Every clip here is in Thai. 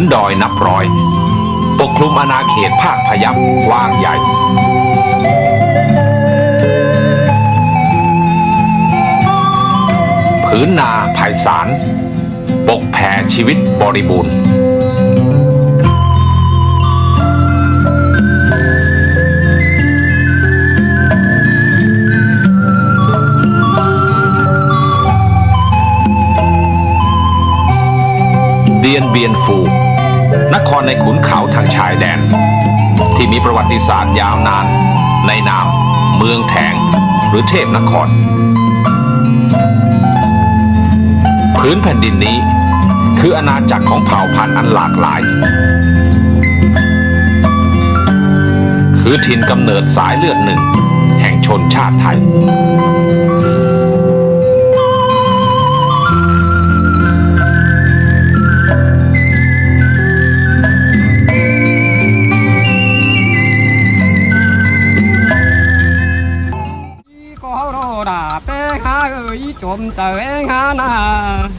นดอยนับร้อย ปกคลุมอาณาเขตภาคพยัพกว้างใหญ่ผืนนาภายสารปกแผ่ชีวิตบริบูรณ์ เดียนเบียนฟู นครในขุนเขาทางชายแดน ที่มีประวัติศาสตร์ยาวนาน ในนาม เมืองแถง หรือเทพนคร พื้นแผ่นดินนี้ คืออาณาจักรของเผ่าพันธุ์อันหลากหลาย คือถิ่นกำเนิดสายเลือดหนึ่ง แห่งชนชาติไทย ơi trộm tờ em khá nà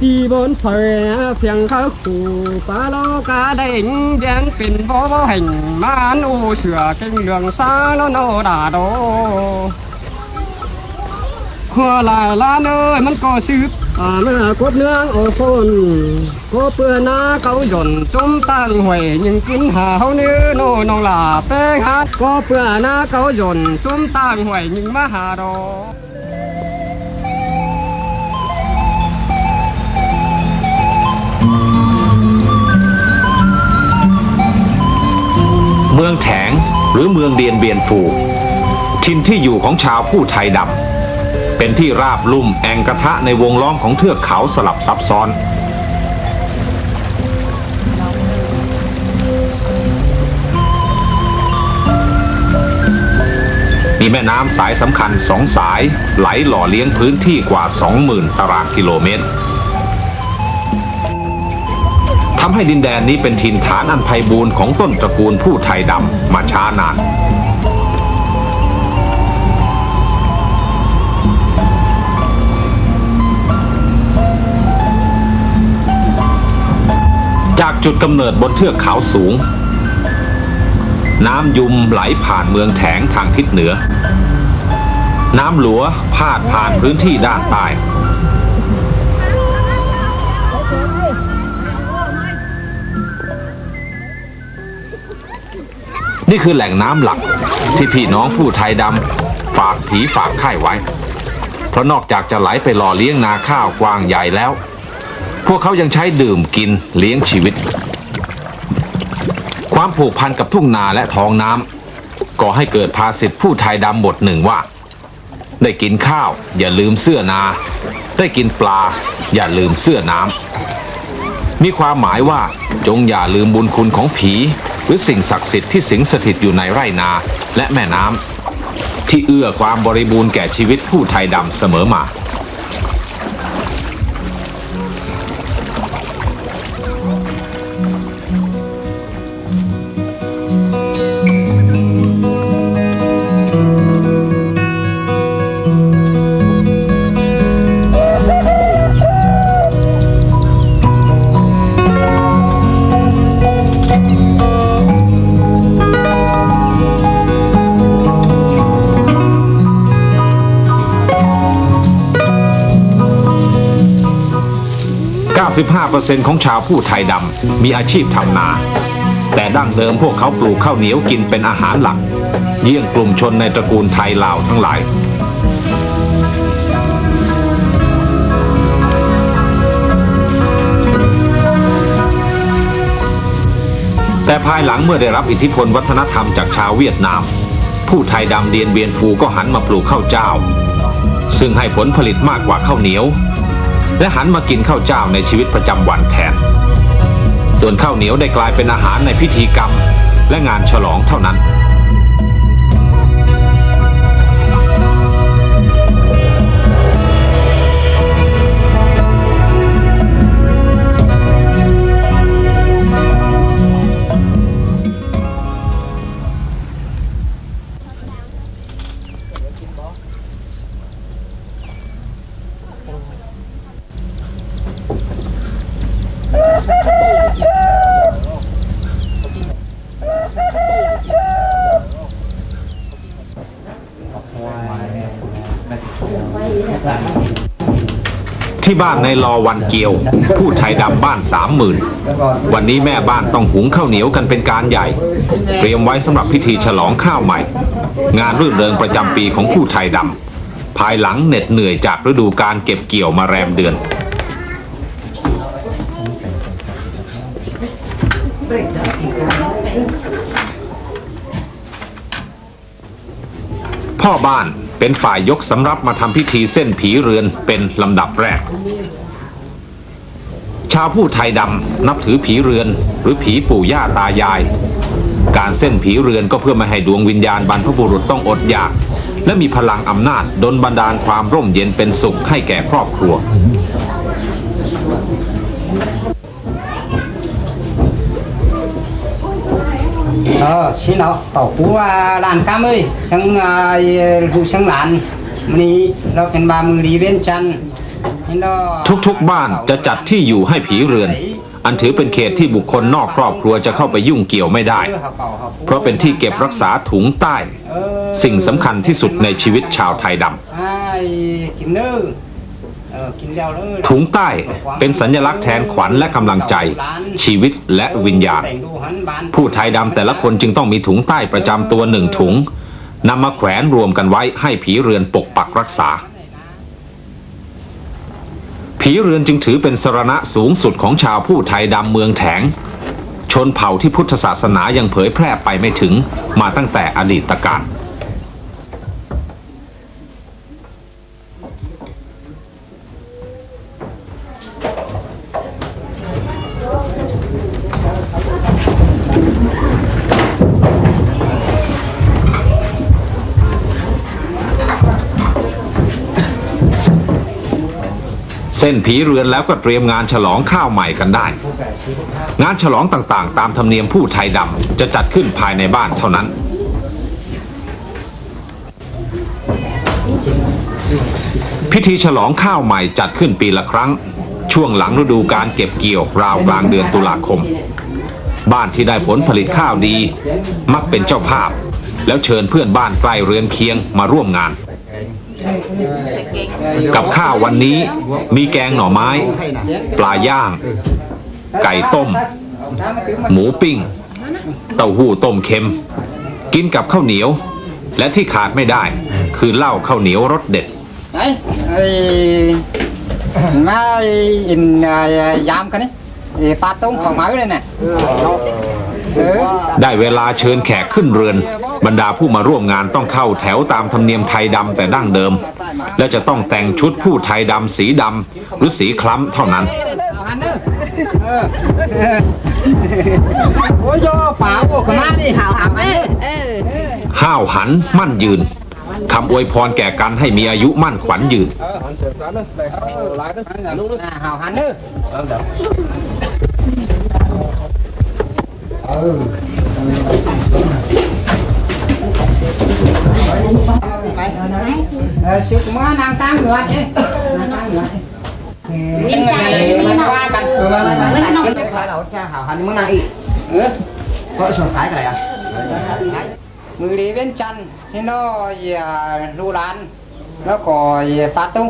đi bốn thời phiền khá khủ phá lo cả đỉnh đen pin vô vô hình mà ăn u sửa kinh đường xa nó nô đà đồ hoa lại lá nơiมันก็ซึบอ่ามาคดเนื้องโอโฟนก็เปื้อนหน้าเขาหย่นจุ้มตั้งหวยยังกินหาเขาเนื้อโนนองหลาแป้งฮัดก็เปื้อนหน้าเขาหย่นจุ้มตั้งหวยยังมาหาดอ มืองแถงหรือเมืองเดียนเบียนฟูทินที่อยู่ของชาวผู้ไทยดำเป็นที่ราบลุ่มแองกระทะในวงล้อมของเทือกเขาสลับซับซ้อน มีแม่น้ำสายสำคัญสองสายไหลหล่อเลี้ยงพื้นที่กว่า 20,000 ตารางกิโลเมตร ทำให้ดินแดนนี้เป็นถิ่นฐานอันไพบูรณ์ของต้นตระกูลผู้ไทยดำมาช้านานจากจุดกำเนิดบนเทือกเขาสูง น้ำยุมไหลผ่านเมืองแถงทางทิศเหนือ น้ำหลัวพาดผ่านพื้นที่ด้านใต้ นี่คือแหล่งน้ำหลักที่พี่น้องผู้ไทยดำฝากผีฝากไข่ไว้ เพราะนอกจากจะไหลไปหล่อเลี้ยงนาข้าวกว้างใหญ่แล้ว พวกเขายังใช้ดื่มกินเลี้ยงชีวิต ความผูกพันกับทุ่งนาและท้องน้ำก่อให้เกิดภาษิตผู้ไทยดำบทหนึ่งว่า ได้กินข้าว อย่าลืมเสื้อนา ได้กินปลา อย่าลืมเสื้อน้ำมีความหมายว่าจงอย่าลืมบุญคุณของผี รือสิ่งศักดิ์สิทธิ์ที่สิงสถิตอยู่ในไร่นาและแม่น้ำที่เอื้อความบริบูรณ์แก่ชีวิตผู้ไทยดำเสมอมา 95%ของชาวผู้ไทยดำมีอาชีพทำนา แต่ดั้งเดิมพวกเขาปลูกข้าวเหนียวกินเป็นอาหารหลัก เยี่ยงกลุ่มชนในตระกูลไทยลาวทั้งหลายแต่ภายหลังเมื่อได้รับอิทธิพลวัฒนธรรมจากชาวเวียดนาม ผู้ไทยดำเดียนเบียนฟูก็หันมาปลูกข้าวเจ้า ซึ่งให้ผลผลิตมากกว่าข้าวเหนียว และหันมากินข้าวเจ้าในชีวิตประจำวันแทน ส่วนข้าวเหนียวได้กลายเป็นอาหารในพิธีกรรม และงานฉลองเท่านั้น ที่บ้านในรอวันเกียว ผู้ไทยดำบ้านสามหมื่นวันนี้แม่บ้านต้องหุงข้าวเหนียวกันเป็นการใหญ่ เตรียมไว้สำหรับพิธีฉลองข้าวใหม่ งานรื่นเริงประจำปีของผู้ไทยดำภายหลังเหน็ดเหนื่อยจากฤดูการเก็บเกี่ยวมาแรมเดือนพ่อบ้าน เป็นฝ่ายยกสำรับมาทำพิธีเส้นผีเรือนเป็นลำดับแรก ชาวผู้ไทยดำนับถือผีเรือนหรือผีปู่ย่าตายาย การเส้นผีเรือนก็เพื่อมาให้ดวงวิญญาณบรรพบุรุษต้องอดอยาก และมีพลังอำนาจดลบันดาลความร่มเย็นเป็นสุขให้แก่ครอบครัว ờ xin nó tổ cú à, làn cam ơi sang à, hụ sang làn mì เราเป็นบามือรีเว้นจันทร์นี่เนาะทุกๆบ้านจะจัดที่อยู่ให้ผีเรือน อันถือเป็นเขตที่บุคคลนอกครอบครัวจะเข้าไปยุ่งเกี่ยวไม่ได้ เพราะเป็นที่เก็บรักษาถุงใต้เออสิ่งสำคัญที่สุดในชีวิตชาวไทยดไอ้กินเนื้อเออกินแล้วเด้อำ ถุงใต้เป็นสัญลักษณ์แทนขวัญและกำลังใจ ชีวิตและวิญญาณแต่งดูหันบานผู้ไทยดำแต่ละคนจึงต้องมีถุงใต้ประจำตัวหนึ่งถุงนำมาแขวนรวมกันไว้ให้ผีเรือนปกปักรักษา ผีเรือนจึงถือเป็นสรณะสูงสุดของชาวผู้ไทยดำเมืองแถง ชนเผ่าที่พุทธศาสนายังเผยแพร่ไปไม่ถึงมาตั้งแต่อดีตกา ล่นผีเรือนแล้วก็เตรียมงานฉลองข้าวใหม่กันได้ งานฉลองต่างๆ ตามธรรมเนียมผู้ไทยดำจะจัดขึ้นภายในบ้านเท่านั้น พิธีฉลองข้าวใหม่จัดขึ้นปีละครั้ง ช่วงหลังฤดูการเก็บเกี่ยวราวกลางเดือนตุลาคม บ้านที่ได้ผลผลิตข้าวดี มักเป็นเจ้าภาพ แล้วเชิญเพื่อนบ้านใกล้เรือนเคียงมาร่วมงาน กับข้าววันนี้มีแกงหน่อไม้ ปลาย่าง ไก่ต้ม หมูปิ้ง เต้าหู้ต้มเค็ม กินกับข้าวเหนียว และที่ขาดไม่ได้ คือเหล้าข้าวเหนียวรสเด็ด đấy ai mà in giam cái này thì pha tông khỏi máu đây nè ừ ได้เวลาเชิญแขกขึ้นเรือน บรรดาผู้มาร่วมงานต้องเข้าแถวตามธรรมเนียมไทยดำแต่ดั้งเดิม และจะต้องแต่งชุดผู้ไทยดำสีดำหรือสีคล้ำเท่านั้น Hào hành nữa. Ôi vô phá của cái má đi hào hào hành nữa. ห้าวหันมั่นยืนคำอวยพรแก่กันให้มีอายุมั่นขวัญยืน À, hào hành nữa. Ờ, siêu cũng có nàng tăng nữa chứ. Nàng tăng nữa. Chân người này mình qua กันขายเราจะหาหันมึงนางอีก Ừ. ก็ชวนขายกันอะไรอะมือดีเว้นจันทร์ที่น้อยลูร้านแล้วก็ฟาตุ้ง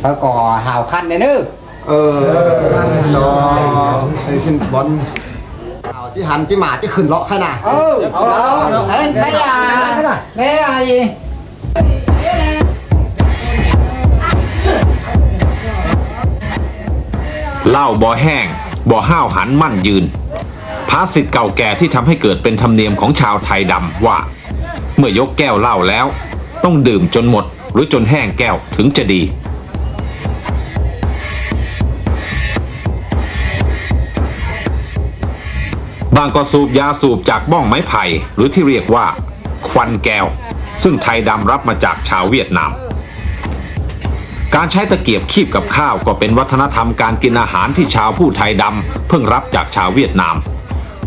เขามาเอ๋ที่น้อยแค่พ่อแม่มาแก่นทอมหอมวันหนังหนังดูหนังร้านเนี่ยติ้งค้าขังพ่อแม่ไอ้อีน้องนุ่งดูร้านชุคนแล้วก็หาวคันเนี่ยนึกเออรอไอ้สินบอลเอาที่หันที่หมาที่ขึ้นเลาะขนาดเออเอาแล้วเอ้ยไม่อะไม่อะเหล้าบ่อแห้งบ่อห้าวหันมั่นยืนภาษิตเก่าแก่ที่ทำให้เกิดเป็นธรรมเนียมของชาวไทยดำว่า เมื่อยกแก้วเหล้าแล้ว ต้องดื่มจนหมดหรือจนแห้งแก้วถึงจะดีางก็สูบยาสูบจากบ้องไม้ไผ่หรือที่เรียกว่า ควันแก้ว ซึ่งไทยดำรับมาจากชาวเวียดนาม การใช้ตะเกียบคีบกับข้าวก็เป็นวัฒนธรรมการกินอาหารที่ชาวผู้ไทยดำเพิ่งรับจากชาวเวียดนาม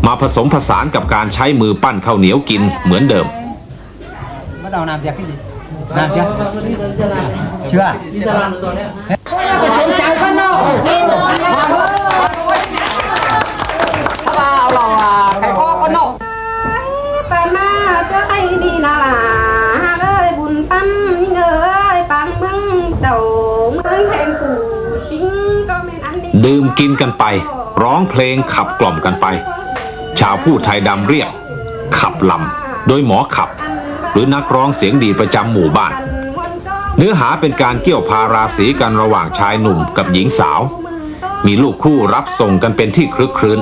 มาผสมผสานกับการใช้มือปั้นข้าวเหนียวกินเหมือนเดิม bắt đầu làm việc cái gì làm chưa ดื่มกินกันไป ร้องเพลงขับกล่อมกันไป ชาวผู้ไทยดำเรียก ขับลำโดยหมอขับ หรือนักร้องเสียงดีประจำหมู่บ้าน เนื้อหาเป็นการเกี่ยวพาราสีกันระหว่างชายหนุ่มกับหญิงสาว มีลูกคู่รับส่งกันเป็นที่คลึกครื้น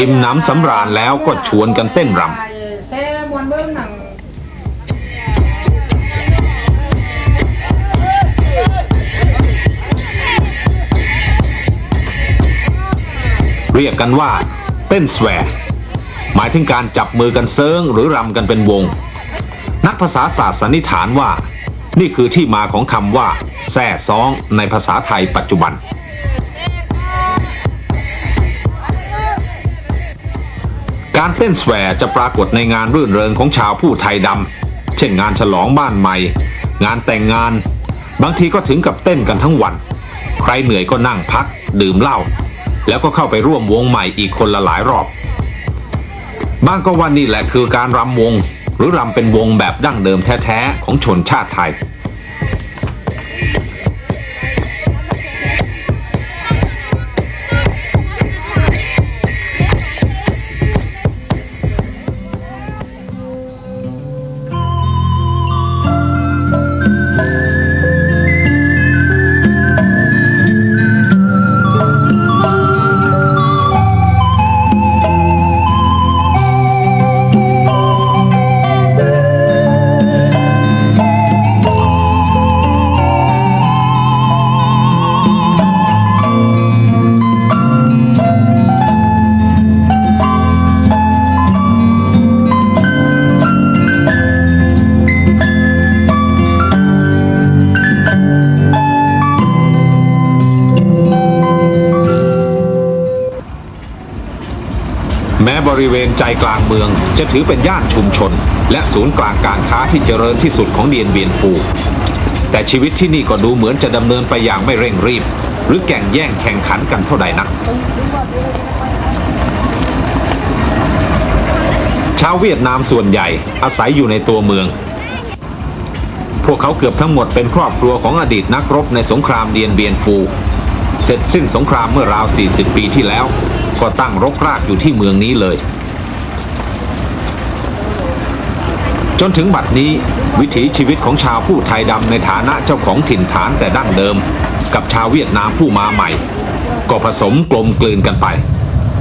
อิ่มน้ำสำราญแล้วก็ชวนกันเต้นรำเรียกกันว่า เต้นแสว์หมายถึงการจับมือกันเซิงหรือรำกันเป็นวง นักภาษาศาสตร์สันนิษฐานว่า นี่คือที่มาของคำว่าแซ่ซ้องในภาษาไทยปัจจุบัน การเต้นแสวจะปรากฏในงานรื่นเริงของชาวผู้ไทยดำ เช่นงานฉลองบ้านใหม่ งานแต่งงาน บางทีก็ถึงกับเต้นกันทั้งวัน ใครเหนื่อยก็นั่งพัก ดื่มเหล้าแล้วก็เข้าไปร่วมวงใหม่อีกคนละหลายรอบบ้างก็ว่านี่แหละคือการรำวง หรือรำเป็นวงแบบดั้งเดิมแท้ๆของชนชาติไทย เวณใจกลางเมือง จะถือเป็นย่านชุมชน และศูนย์กลางการค้าที่เจริญที่สุดของเดียนเบียนปูแต่ชีวิตที่นี่ก็ดูเหมือนจะดำเนินไปอย่างไม่เร่งรีบ หรือแก่งแย่งแข่งขันกันเท่าใดนักชาวเวียดนามส่วนใหญ่อาศัยอยู่ในตัวเมือง พวกเขาเกือบทั้งหมดเป็นครอบครัวของอดีตนักรบในสงครามเดียนเบียนฟูเสร็จสิ้นสงครามเมื่อราว 40 ปีที่แล้ว ก็ตั้งรกรากอยู่ที่เมืองนี้เลย จนถึงบัดนี้วิถีชีวิตของชาวผู้ไทยดำในฐานะเจ้าของถิ่นฐานแต่ดั้งเดิม กับชาวเวียดนามผู้มาใหม่ ก็ผสมกลมกลืนกันไป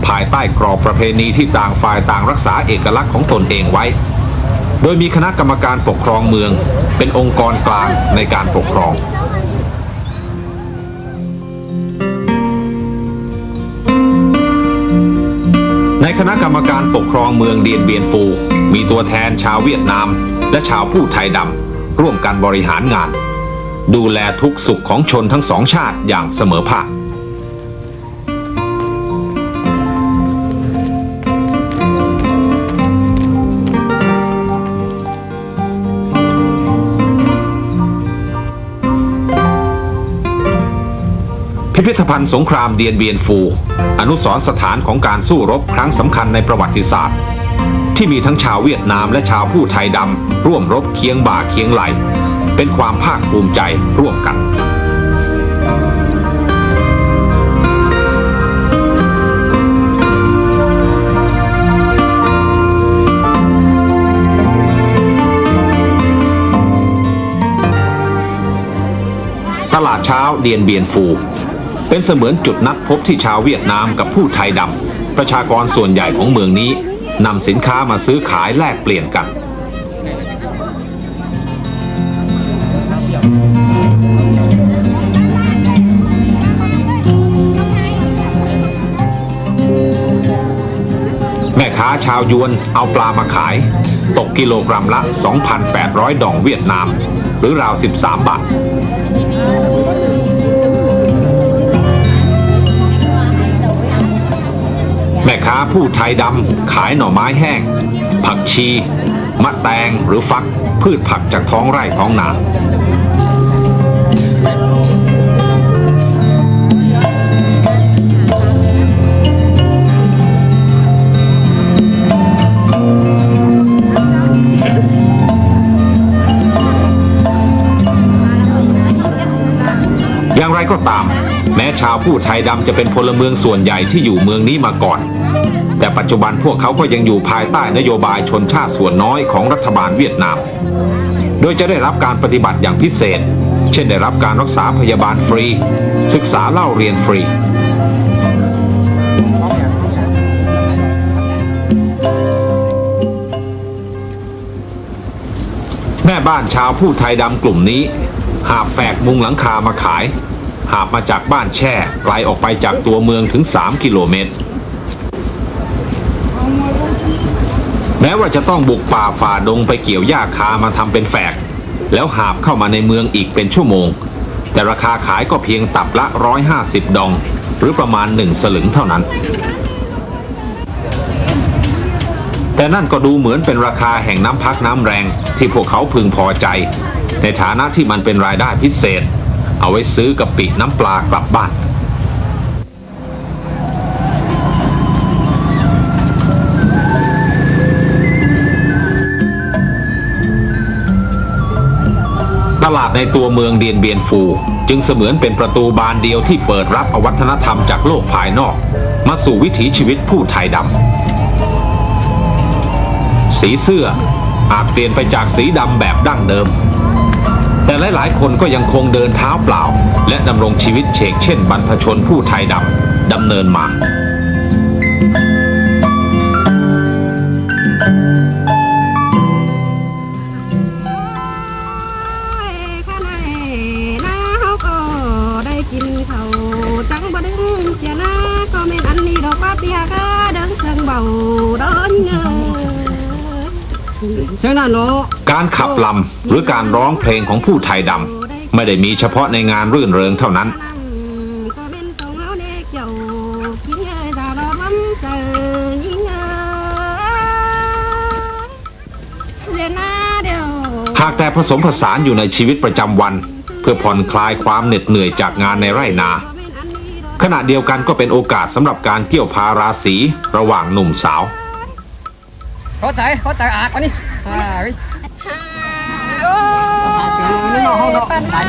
ภายใต้กรอบประเพณีที่ต่างฝ่ายต่างรักษาเอกลักษณ์ของตนเองไว้ โดยมีคณะกรรมการปกครองเมือง เป็นองค์กรกลางในการปกครอง คณะกรรมการปกครองเมืองเดียนเบียนฟู มีตัวแทนชาวเวียดนาม และชาวผู้ไทยดำร่วมกันบริหารงาน ดูแลทุกสุขของชนทั้งสองชาติอย่างเสมอภาค พิธภัณฑ์สงครามเดียนเบียนฟู อนุสรสถานของการสู้รบครั้งสำคัญในประวัติศาสตร์ ที่มีทั้งชาวเวียดนามและชาวผู้ไทยดำร่วมรบเคียงบ่าเคียงไหล เป็นความภาคภูมิใจร่วมกันตลาดเช้าเดียนเบียนฟู เป็นเสมือนจุดนัดพบที่ชาวเวียดนามกับผู้ไทยดำประชากรส่วนใหญ่ของเมืองนี้นำสินค้ามาซื้อขายแลกเปลี่ยนกัน แม่ค้าชาวยวนเอาปลามาขาย ตกกิโลกรัมละ 2,800 ดองเวียดนาม หรือราว 13 บาท แม่ค้าผู้ไทยดำขายหน่อไม้แห้ง ผักชี มะแตงหรือฟัก พืชผักจากท้องไร่ท้องนาอย่างไรก็ตาม แม้ชาวผู้ไทยดำจะเป็นพลเมืองส่วนใหญ่ที่อยู่เมืองนี้มาก่อน แต่ปัจจุบันพวกเขาก็ยังอยู่ภายใต้นโยบายชนชาติส่วนน้อยของรัฐบาลเวียดนาม โดยจะได้รับการปฏิบัติอย่างพิเศษ เช่นได้รับการรักษาพยาบาลฟรี ศึกษาเล่าเรียนฟรีแม่บ้านชาวผู้ไทยดำกลุ่มนี้ หาบแฝกมุงหลังคามาขาย หาบมาจากบ้านแช่ไกลออกไปจากตัวเมืองถึง 3 กิโลเมตร แม้ว่าจะต้องบุกป่าฝ่าดงไปเกี่ยวหญ้าคามาทำเป็นแฝก แล้วหาบเข้ามาในเมืองอีกเป็นชั่วโมง แต่ราคาขายก็เพียงตับละ 150 ดอง หรือประมาณ1สลึงเท่านั้น แต่นั่นก็ดูเหมือนเป็นราคาแห่งน้ำพักน้ำแรงที่พวกเขาพึงพอใจ ในฐานะที่มันเป็นรายได้พิเศษ เอาไว้ซื้อกะปิน้ำปลากลับบ้าน ตลาดในตัวเมืองเดียนเบียนฟู จึงเสมือนเป็นประตูบานเดียวที่เปิดรับอวัฒนธรรมจากโลกภายนอก มาสู่วิถีชีวิตผู้ไทยดำ สีเสื้ออาจเปลี่ยนไปจากสีดำแบบดั้งเดิม แต่หลายๆ คนก็ยังคงเดินเท้าเปล่า และดำรงชีวิตเชกเช่นบรรพชนผู้ไทยดำดำเนินมา ลำหรือการร้องเพลงของผู้ไทยดำไม่ได้มีเฉพาะในงานรื่นเริงเท่านั้น หากแต่ผสมผสานอยู่ในชีวิตประจำวัน เพื่อผ่อนคลายความเหน็ดเหนื่อยจากงานในไร่นา ขณะเดียวกันก็เป็นโอกาสสำหรับการเกี่ยวพาราศีระหว่างหนุ่มสาวเข้าใจเข้า ยปัญหา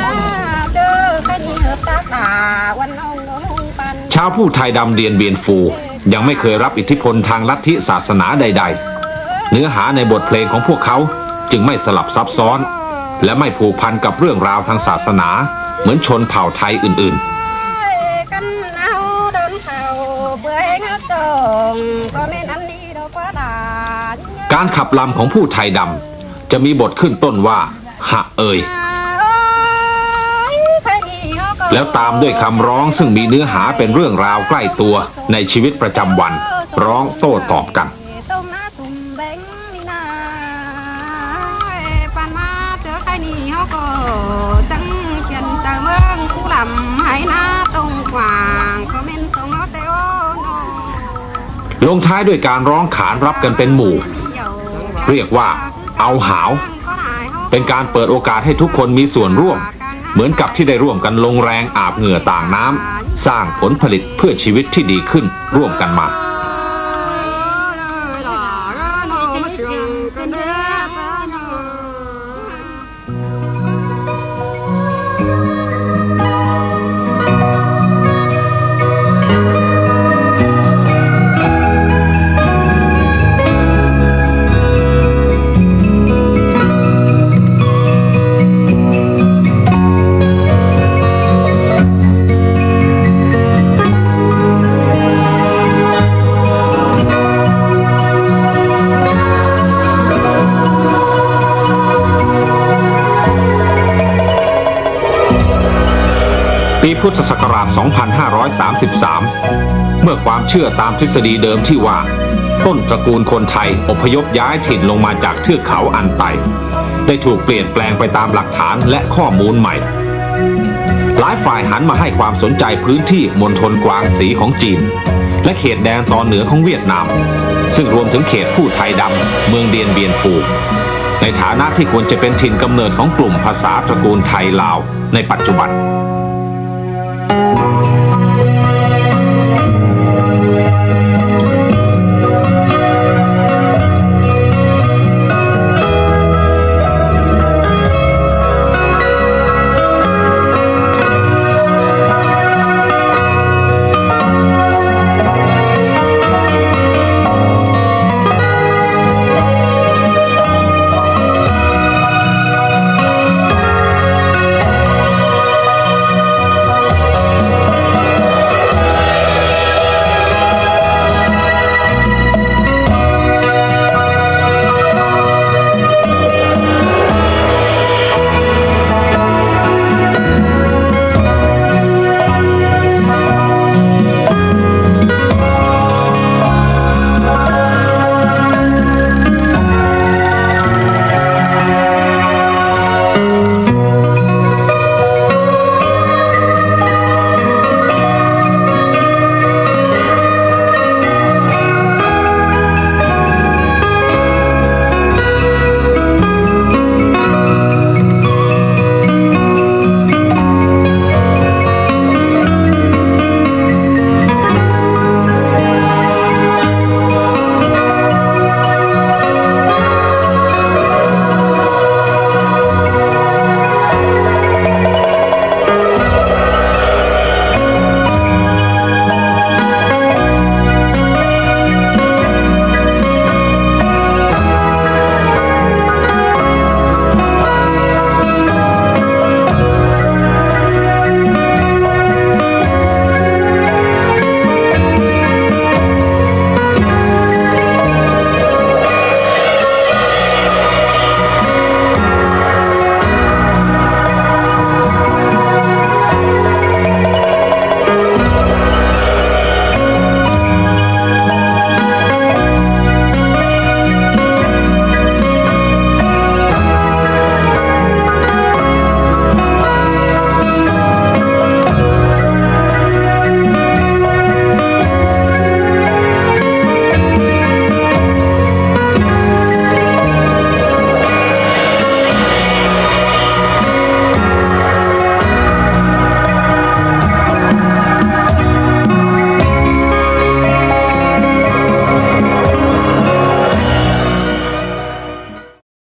เด้อแค่นี้เหอะตาตาวันน้องน้องปันชาวผู้ไทยดำเดียนเบียนฟู ยังไม่เคยรับอิทธิพลทางลัทธิศาสนาใด ๆ เนื้อหาในบทเพลงของพวกเขาจึงไม่สลับซับซ้อน และไม่ผูกพันกับเรื่องราวทางศาสนา เหมือนชนเผ่าไทยอื่นกันเอาเดินเข่าเบื่อเงาจงก็ไม่นันนี้ดอกว่าดาๆการขับลำของผู้ไทยดำจะมีบทขึ้นต้นว่า หะเอ่ย แล้วตามด้วยคำร้องซึ่งมีเนื้อหาเป็นเรื่องราวใกล้ตัวในชีวิตประจำวัน ร้องโต้ตอบกัน ลงท้ายด้วยการร้องขานรับกันเป็นหมู่ เรียกว่าเอาหาว เป็นการเปิดโอกาสให้ทุกคนมีส่วนร่วม เหมือนกับที่ได้ร่วมกันลงแรงอาบเหงื่อต่างน้ำสร้างผลผลิตเพื่อชีวิตที่ดีขึ้นร่วมกันมา ปีพุทธศักราช 2533 เมื่อความเชื่อตามทฤษฎีเดิมที่ว่า ต้นตระกูลคนไทยอพยพย้ายถิ่นลงมาจากเทือกเขาอันไต ได้ถูกเปลี่ยนแปลงไปตามหลักฐานและข้อมูลใหม่ หลายฝ่ายหันมาให้ความสนใจพื้นที่มณฑลกวางสีของจีน และเขตแดนตอนเหนือของเวียดนาม ซึ่งรวมถึงเขตผู้ไทยดำเมืองเดียนเบียนฟูในฐานะที่ควรจะเป็นถิ่นกำเนิดของกลุ่มภาษาตระกูลไทยลาวในปัจจุบัน